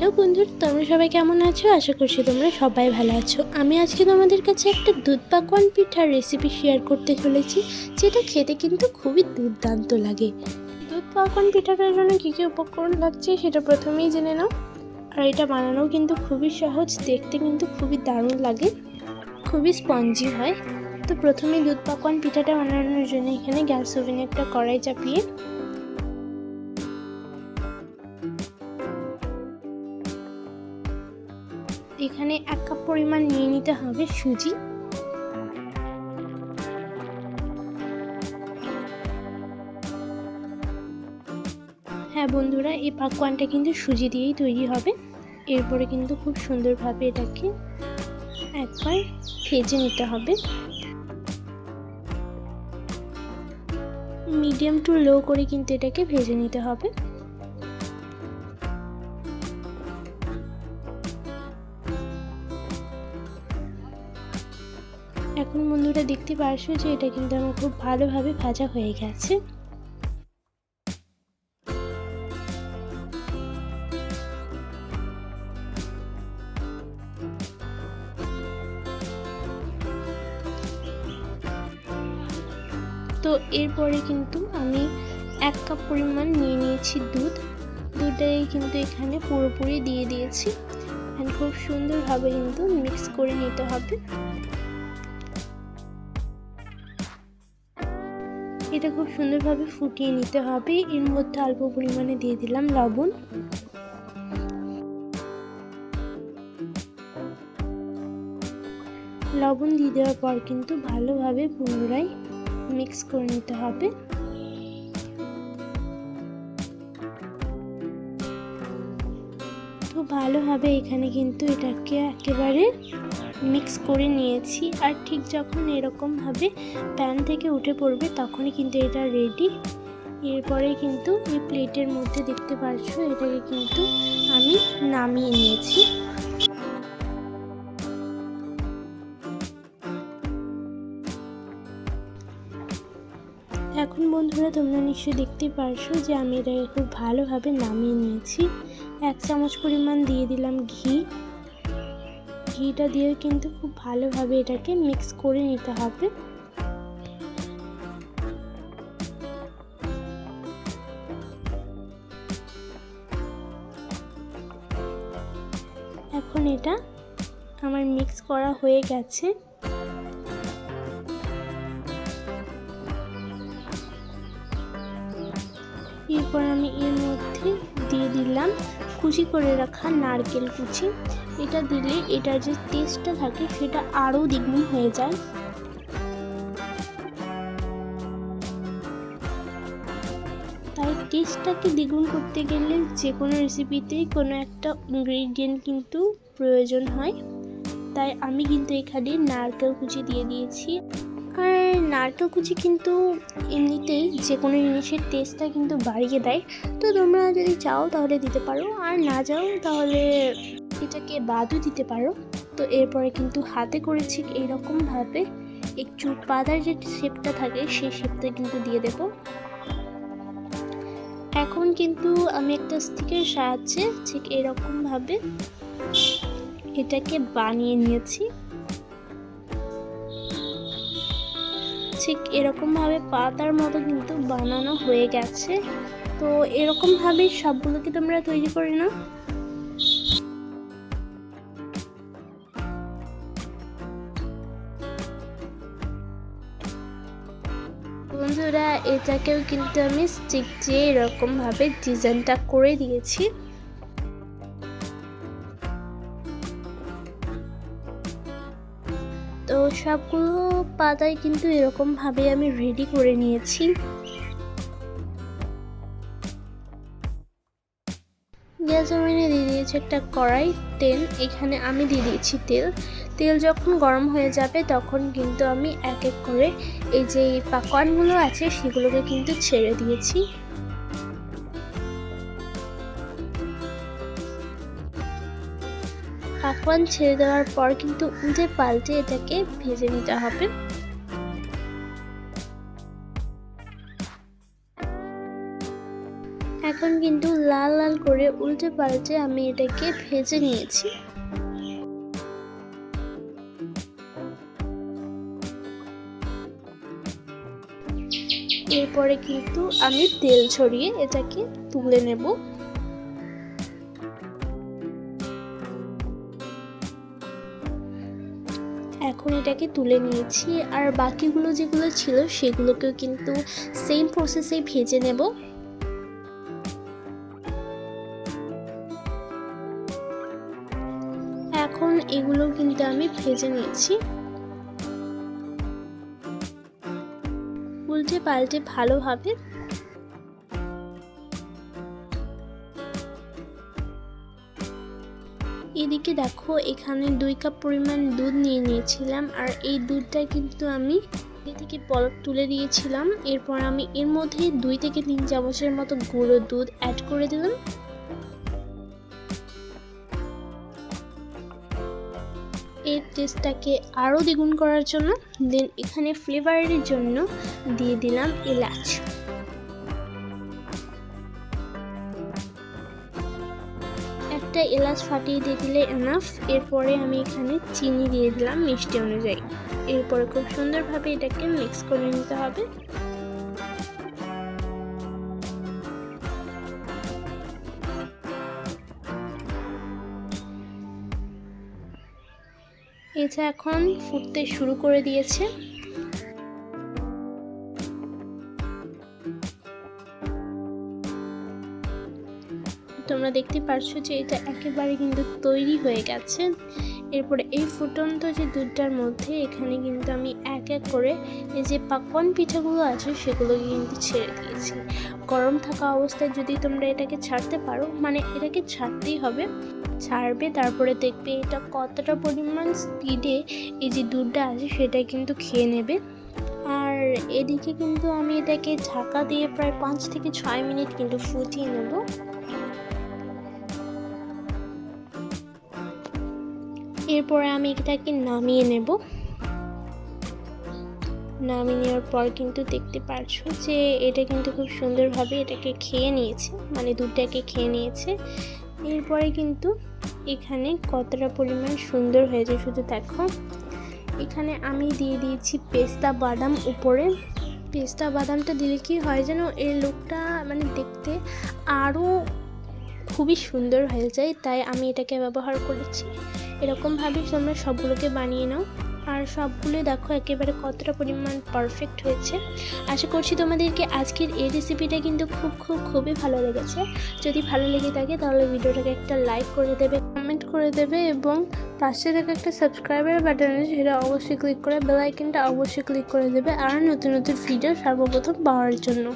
Hello বন্ধুরা, তোমরা সবাই কেমন আছো? আশা করছি তোমরা সবাই ভালো আছো। আমি আজকে তোমাদের কাছে একটা দুধ পাকওয়ান পিঠার রেসিপি শেয়ার করতে চলেছি, যেটা খেতে কিন্তু খুবই দুর্দান্ত লাগে। দুধ পাকওয়ান পিঠাটার জন্য কী কী উপকরণ লাগছে সেটা প্রথমেই জেনে নাও। আর এটা বানানো কিন্তু খুবই সহজ, দেখতে কিন্তু খুবই দারুণ লাগে, খুবই স্পঞ্জি হয়। তো প্রথমে দুধ পাকওয়ান পিঠাটা বানানোর জন্য এখানে গ্যাস ওভেনে একটা কড়াই চাপিয়ে এখানে এক কাপ পরিমাণ নিয়ে নিতে হবে সুজি। হ্যাঁ বন্ধুরা, এই পাকোয়ানটা কিন্তু সুজি দিয়েই তৈরি হবে। এরপরে কিন্তু খুব সুন্দরভাবে এটাকে একবার ভেজে নিতে হবে। মিডিয়াম টু লো করে কিন্তু এটাকে ভেজে নিতে হবে। এখন বন্ধুরা দেখতে পারছ যে এটা কিন্তু আমার খুব ভালোভাবে ভাজা হয়ে গেছে। তো এরপরে কিন্তু আমি এক কাপ পরিমাণ নিয়ে নিয়েছি দুধ। দুধটাই কিন্তু এখানে পুরোপুরি দিয়ে দিয়েছি। খুব সুন্দরভাবে কিন্তু মিক্স করে নিতে হবে। এটা খুব সুন্দরভাবে ফুটিয়ে নিতে হবে। এর মধ্যে অল্প পরিমাণে দিয়ে দিলাম লবণ। লবণ দিয়ে দেওয়ার পর কিন্তু ভালোভাবে পুনরায় মিক্স করে নিতে হবে। তো ভালোভাবে এখানে কিন্তু এটাকে একেবারে মিক্স করে নিয়েছি। আর ঠিক যখন এরকমভাবে প্যান থেকে উঠে পড়বে, তখনই কিন্তু এটা রেডি এরপরে কিন্তু এই প্লেটের মধ্যে দেখতে পাচ্ছ এটাকে কিন্তু আমি নামিয়ে নিয়েছি। এখন বন্ধুরা, তোমরা নিশ্চয়ই দেখতে পারছ যে আমি এটাকে খুব ভালোভাবে নামিয়ে নিয়েছি। এক চামচ পরিমাণ দিয়ে দিলাম ঘি। ঘিটা দিয়ে কিন্তু খুব ভালোভাবে এটাকে মিক্স করে নিতে হবে। এখন এটা আমার মিক্স করা হয়ে গেছে। এরপর আমি এর মধ্যে দিয়ে দিলাম কুচি করে রাখা নারকেল কুচি। এটা দিলে এটার যে টেস্টটা থাকে, সেটা আরও দ্বিগুণ হয়ে যায়। তাই টেস্টটাকে দ্বিগুণ করতে গেলে যে কোনো রেসিপিতেই কোনো একটা ইনগ্রিডিয়েন্ট কিন্তু প্রয়োজন হয়। তাই আমি কিন্তু এখানে নারকেল কুচি দিয়ে দিয়েছি। আর নারকেল কুচি কিন্তু এমনিতেই যে কোনো জিনিসের টেস্টটা কিন্তু বাড়িয়ে দেয়। তো তোমরা যদি চাও তাহলে দিতে পারো, আর না যাও তাহলে এটাকে বাদও দিতে পারো। তো এরপরে কিন্তু হাতে করেছি এইরকমভাবে একটু পাতার যে শেপটা থাকে, সেই শেপটা কিন্তু দিয়ে দেব। এখন কিন্তু আমি একটা স্টিকের সাহায্যে ঠিক এরকমভাবে এটাকে বানিয়ে নিয়েছি। ঠিক এরকমভাবে পাতার মতো কিন্তু বানানো হয়ে গেছে। তো এরকমভাবেই সবগুলোকে তোমরা তৈরি করে নাও। বন্ধুরা, এটাকেও কিন্তু আমি স্টিক দিয়ে এরকমভাবে ডিজাইনটা করে দিয়েছি। তো সবগুলো পাতায় কিন্তু এরকমভাবে আমি রেডি করে নিয়েছি। গ্যাস ওভেনে দিয়ে দিয়েছি একটা কড়াই, তেল। এখানে আমি দিয়ে দিয়েছি তেল। তেল যখন গরম হয়ে যাবে তখন কিন্তু আমি এক এক করে এই যে পাকওয়ানগুলো আছে সেগুলোকে কিন্তু ছেড়ে দিয়েছি। পাকওয়ান ছেড়ে দেওয়ার পর কিন্তু উল্টে পাল্টে এটাকে ভেজে নিতে হবে। কিন্তু লাল লাল করে উল্টে পাল্টে আমি এটাকে ভেজে নিয়েছি। এরপরে কিন্তু আমি তেল ছড়িয়ে এটাকে তুলে নেব। এখন এটাকে তুলে নিয়েছি আর বাকিগুলো যেগুলো ছিল সেগুলোকেও কিন্তু সেম প্রসেসে ভেজে নেব। এখন এগুলো কিন্তু আমি ভেজে নিয়েছি। উল্টে পাল্টে ভালোভাবে এদিকে দেখো, এখানে দুই কাপ পরিমাণ দুধ নিয়ে নিয়েছিলাম আর এই দুধটা কিন্তু আমি থেকে পলক তুলে দিয়েছিলাম। এরপর আমি এর মধ্যে দুই থেকে তিন চামচের মতো গুঁড়ো দুধ অ্যাড করে দিলাম। এর টেস্টটাকে আরও দ্বিগুণ করার জন্য দেন এখানে ফ্লেভারের জন্য দিয়ে দিলাম এলাচ। একটা এলাচ ফাটিয়ে দিয়ে দিলে এনাফ এরপরে আমি এখানে চিনি দিয়ে দিলাম মিষ্টি অনুযায়ী। এরপরে খুব সুন্দরভাবে এটাকে মিক্স করে নিতে হবে। এটা এখন ফুটতে শুরু করে দিয়েছে। তোমরা দেখতে পারছ যে এটা একেবারে কিন্তু তৈরি হয়ে গেছে। এরপরে এই ফুটন্ত যে দুধটার মধ্যে এখানে কিন্তু আমি এক এক করে এই যে পাকন পিঠাগুলো আছে সেগুলোকে কিন্তু ছেড়ে দিয়েছি। গরম থাকা অবস্থায় যদি তোমরা এটাকে ছাড়তে পারো মানে এটাকে ছাড়তেই হবে। ছাড়বে, তারপরে দেখবে এটা কতটা পরিমাণ স্পিডে এই যে দুধটা আছে সেটা কিন্তু খেয়ে নেবে। আর এদিকে কিন্তু আমি এটাকে ঢাকা দিয়ে প্রায় পাঁচ থেকে ছয় মিনিট কিন্তু ফুটিয়ে নেব। এরপরে আমি এটাকে নামিয়ে নেব। নামিয়ে নেওয়ার পর কিন্তু দেখতে পারছ যে এটা কিন্তু খুব সুন্দরভাবে এটাকে খেয়ে নিয়েছে মানে দুধটাকে খেয়ে নিয়েছে। এরপরে কিন্তু এখানে কতটা পরিমাণ সুন্দর হয়েছে শুধু দেখো। এখানে আমি দিয়ে দিয়েছি পেস্তা বাদাম উপরে। পেস্তা বাদামটা দিলে কি হয় যেন এর লুকটা মানে দেখতে আরও খুবই সুন্দর হয়ে যায়, তাই আমি এটাকে ব্যবহার করেছি। এরকমভাবে তোমরা সবগুলোকে বানিয়ে নাও। আর সবগুলো দেখো একেবারে কতটা পরিমাণ পারফেক্ট হয়েছে। আশা করছি তোমাদেরকে আজকের এই রেসিপিটা কিন্তু খুব খুব, খুবই ভালো লেগেছে। যদি ভালো লেগে থাকে তাহলে ভিডিওটাকে একটা লাইক করে দেবে কমেন্ট করে দেবে এবং পাশে থেকে একটা সাবস্ক্রাইবার বাটন আছে সেটা অবশ্যই ক্লিক করে বেল আইকনটা অবশ্যই ক্লিক করে দেবে আর নতুন নতুন ভিডিও সর্বপ্রথম পাওয়ার জন্য।